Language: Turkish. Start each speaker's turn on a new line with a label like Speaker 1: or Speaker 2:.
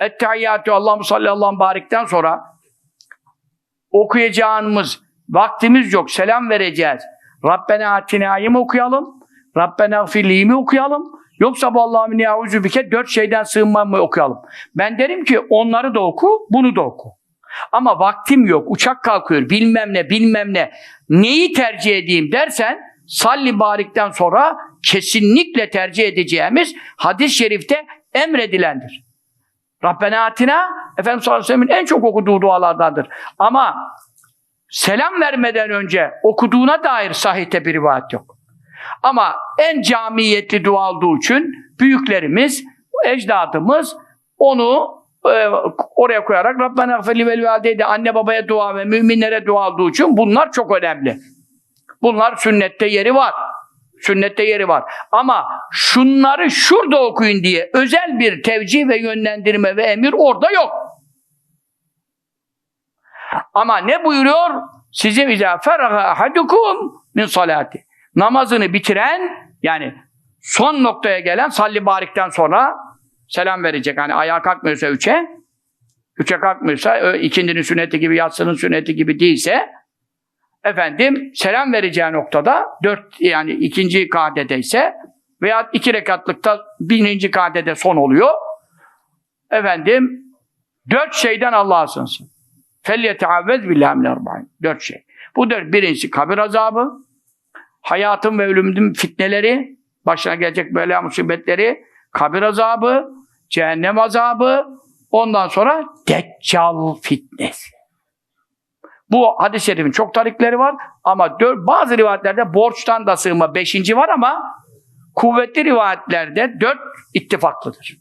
Speaker 1: Ettehiyyatü Allahu sallallahu barikten sonra okuyacağımız vaktimiz yok. Selam vereceğiz. Rabbena atina'yı mı okuyalım? Rabbena gfirli'yi mi okuyalım? Yoksa bu Allah'ın ya'uzu bike dört şeyden sığınma mı okuyalım? Ben derim ki onları da oku, bunu da oku. Ama vaktim yok, uçak kalkıyor, bilmem ne, bilmem ne. Neyi tercih edeyim dersen, salli barikten sonra kesinlikle tercih edeceğimiz hadis-i şerifte emredilendir. Rabbena atina, Efendimiz sallallahu aleyhi ve en çok okuduğu dualardandır. Ama selam vermeden önce okuduğuna dair sahihte bir rivayet yok. Ama en camiyetli dua olduğu için büyüklerimiz, ecdadımız onu e, oraya koyarak Rabbena gfirli vel valideyde anne babaya dua ve müminlere dua olduğu için bunlar çok önemli. Bunlar sünnette yeri var. Sünnette yeri var. Ama şunları şurada okuyun diye özel bir tevcih ve yönlendirme ve emir orada yok. Ama ne buyuruyor? Sizin izâ feraha ahadukum min salati. Namazını bitiren yani son noktaya gelen salli barikten sonra selam verecek. Hani ayağa kalkmıyorsa üçe, üçe kalkmıyorsa ikindinin sünneti gibi, yatsının sünneti gibi değilse efendim selam vereceği noktada dört yani ikinci kadede ise veya iki rekatlıkta birinci kadede son oluyor. Efendim dört şeyden Allah'a sığınsın. فَلْيَتَعَوَّذْ بِاللّٰهِ مِنْ اَرْبَعِينَ Dört şey. Bu dört. Birincisi kabir azabı, hayatın ve ölümün fitneleri, başına gelecek bela musibetleri, kabir azabı, cehennem azabı, ondan sonra deccal fitnesi. Bu hadis-i şerifin çok tarikleri var ama dört, bazı rivayetlerde borçtan da sığma beşinci var ama kuvvetli rivayetlerde dört ittifaklıdır.